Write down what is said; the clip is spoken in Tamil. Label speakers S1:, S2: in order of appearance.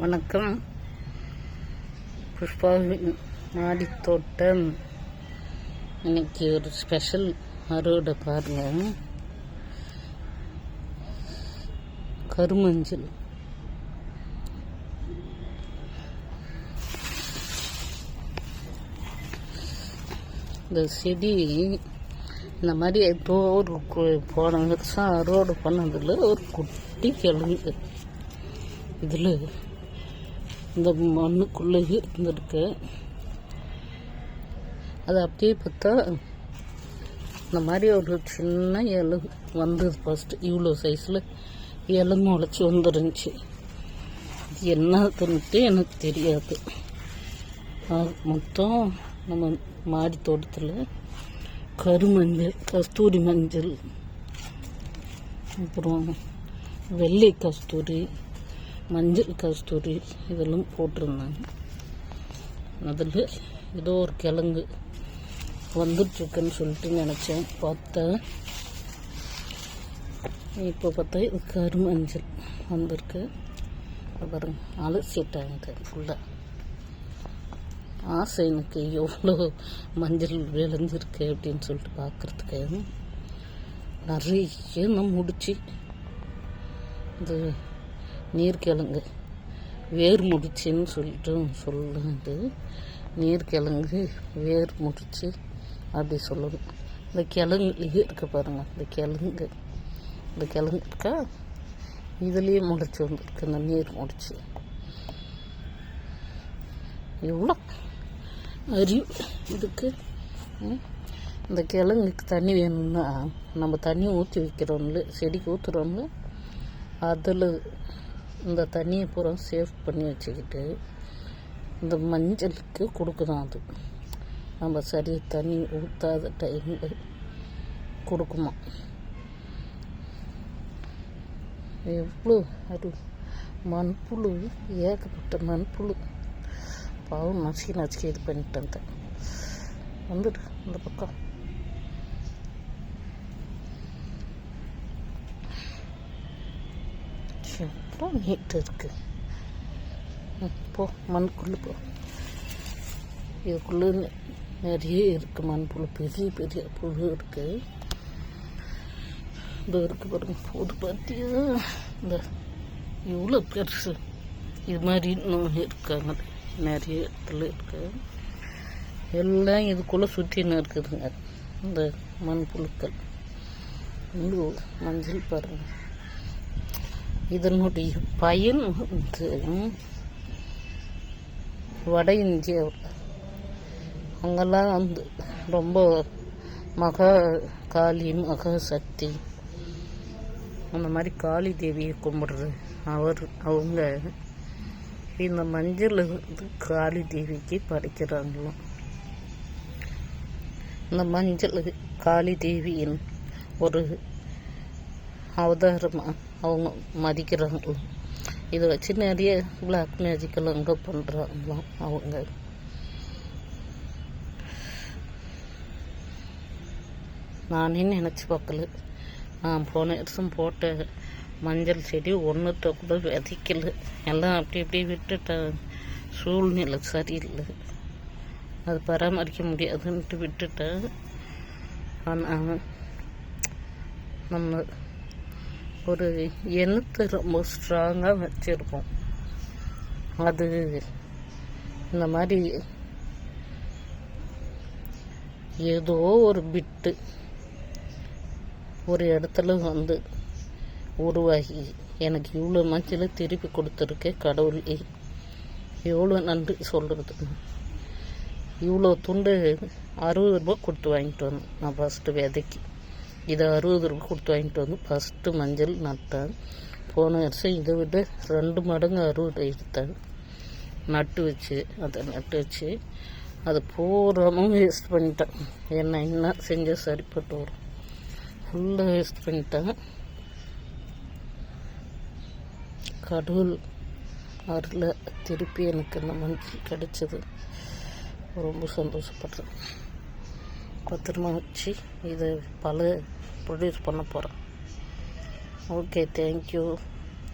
S1: வணக்கம். புஷ்பாவின் மாடி தோட்டம் இன்னைக்கு ஒரு ஸ்பெஷல் அறுவடை பாருங்க. கருமஞ்சள். இந்த செடி இந்த மாதிரி ஏதோ ஒரு போன வருஷம் அறுவடை பண்ணதில் ஒரு குட்டி கிழங்கு. இதில் இந்த மண்ணுக்குள்ளே இருந்திருக்கு. அது அப்படியே பார்த்தா இந்த மாதிரி ஒரு சின்ன இலை வந்தது ஃபஸ்ட்டு இவ்வளோ சைஸில் இலை முளைச்சி வந்துருந்துச்சு. என்னதுன்ட்டு எனக்கு தெரியாது. மொத்தம் நம்ம மாடி தோட்டத்தில் கருமஞ்சள் கஸ்தூரி மஞ்சள் அப்புறம் வெள்ளை கஸ்தூரி மஞ்சள் கஸ்தூரி இதெல்லாம் போட்டிருந்தாங்க. அதில் ஏதோ ஒரு கிழங்கு வந்துட்டுருக்குன்னு சொல்லிட்டு நினச்சேன். பார்த்தேன். இப்போ பார்த்தா இது கருமஞ்சள் வந்திருக்கு. இதை பாருங்க அலசிட்டாங்க ஃபுல்லாக ஆசை எனக்கு எவ்வளோ மஞ்சள் விளைஞ்சிருக்கு அப்படின்னு சொல்லிட்டு பார்க்குறதுக்காக நிறைய நான் முடிச்சு. இது நீர்க்கிழங்கு. வேர் முடிச்சுன்னு சொல்லிட்டு சொல்லுது. நீர்க்கிழங்கு வேர் முடிச்சு அப்படி சொல்லணும். இந்த கிழங்குலேயே இருக்க பாருங்கள் இந்த கிழங்கு. இந்த கிழங்கு இருக்கா? இதுலேயே முளைச்சி வந்துருக்கு இந்த நீர் முடிச்சு. எவ்வளோ அறிவு இதுக்கு? இந்த கிழங்குக்கு தண்ணி வேணும்னா நம்ம தண்ணி ஊற்றி வைக்கிறோம்ல செடிக்கு ஊற்றுறோம்ல அதில் இந்த தண்ணியை பூரா சேவ் பண்ணி வச்சுக்கிட்டு இந்த மஞ்சளுக்கு கொடுக்குதான் அது. நம்ம சரி தண்ணி ஊற்றாத டைமில் கொடுக்குமா எவ்வளோ அது மண்புழு ஏகப்பட்ட மண்புழு. பாவம் நசுக்கி நசுக்கி இது பண்ணிட்டு வந்தேன். வந்துடு இந்த பக்கம். எவ்வளோ நீட்டு இருக்குது போ மண்ணுக்குள்ளே போ. இதுக்குள்ளே நிறைய இருக்குது மண்புழு பெரிய பெரிய புழு இருக்குது இந்த இருக்கு பாருங்க புது பார்த்தியா இந்த இவ்வளோ பெருசு. இது மாதிரி இன்னும் இருக்காங்க. நிறைய இடத்துல இருக்கு. எல்லாம் இதுக்குள்ளே சுற்றின்னு இருக்குதுங்க இந்த மண்புழுக்கள். இங்கே மஞ்சள் பாருங்கள் இதனுடைய பயன் வந்து வட இந்தியாவில். அங்கெல்லாம் வந்து ரொம்ப மகா காளி மகா சக்தி அந்த மாதிரி காளி தேவியை கும்பிடுறது. அவர் அவங்க இந்த மஞ்சள் வந்து காளி தேவிக்கு படைக்கிறாங்களாம். இந்த மஞ்சள் காளி தேவியின் ஒரு அவதாரமாக அவங்க மதிக்கிறாங்களாம் இதை வச்சு நிறைய பிளாக் மேஜிக்கெல்லாம் அங்கே பண்ணுறாங்களாம் அவங்க. நானே நினச்சி பார்க்கல. நான் போன வருஷம் போட்ட மஞ்சள் செடி ஒன்றுத்த கூட விதைக்கல. எல்லாம் அப்படி அப்படியே விட்டுட்டேன் சூழ்நிலை சரியில்லை. அது பராமரிக்க முடியாதுன்ட்டு விட்டுட்டேன். ஆனால் நம்ம ஒரு எண்ணத்தை ரொம்ப ஸ்ட்ராங்காக வச்சுருப்போம் அது இந்த மாதிரி ஏதோ ஒரு பிட்டு ஒரு இடத்துல வந்து உருவாகி எனக்கு இவ்வளோ மஞ்சள் திருப்பி கொடுத்துருக்கே கடவுளே. எவ்வளோ நன்றி சொல்கிறது இவ்வளோ துண்டு அறுபது ரூபா கொடுத்து வாங்கிட்டு வந்தேன் நான் ஃபஸ்ட்டு விதைக்கு. இதை அறுபது ரூபா கொடுத்து வாங்கிட்டு வந்து ஃபஸ்ட்டு மஞ்சள் நட்டேன். போன வருஷம் இதை விட ரெண்டு மடங்கு அறுவடை எடுத்தேன். நட்டு வச்சு அதை நட்டு வச்சு அதை பூராமும் வேஸ்ட் பண்ணிட்டேன். என்ன என்ன செஞ்சால் சரிப்பட்டு வரும். ஃபுல்லாக வேஸ்ட் பண்ணிட்டேன். கடவுள் அருள திருப்பி எனக்கு அந்த மஞ்சள் கிடைச்சது. ரொம்ப சந்தோஷப்படுறேன். பத்திரமா வச்சு இது பல ப்ரொடியூஸ் பண்ண போகிறேன் ஓகே தேங்க்யூ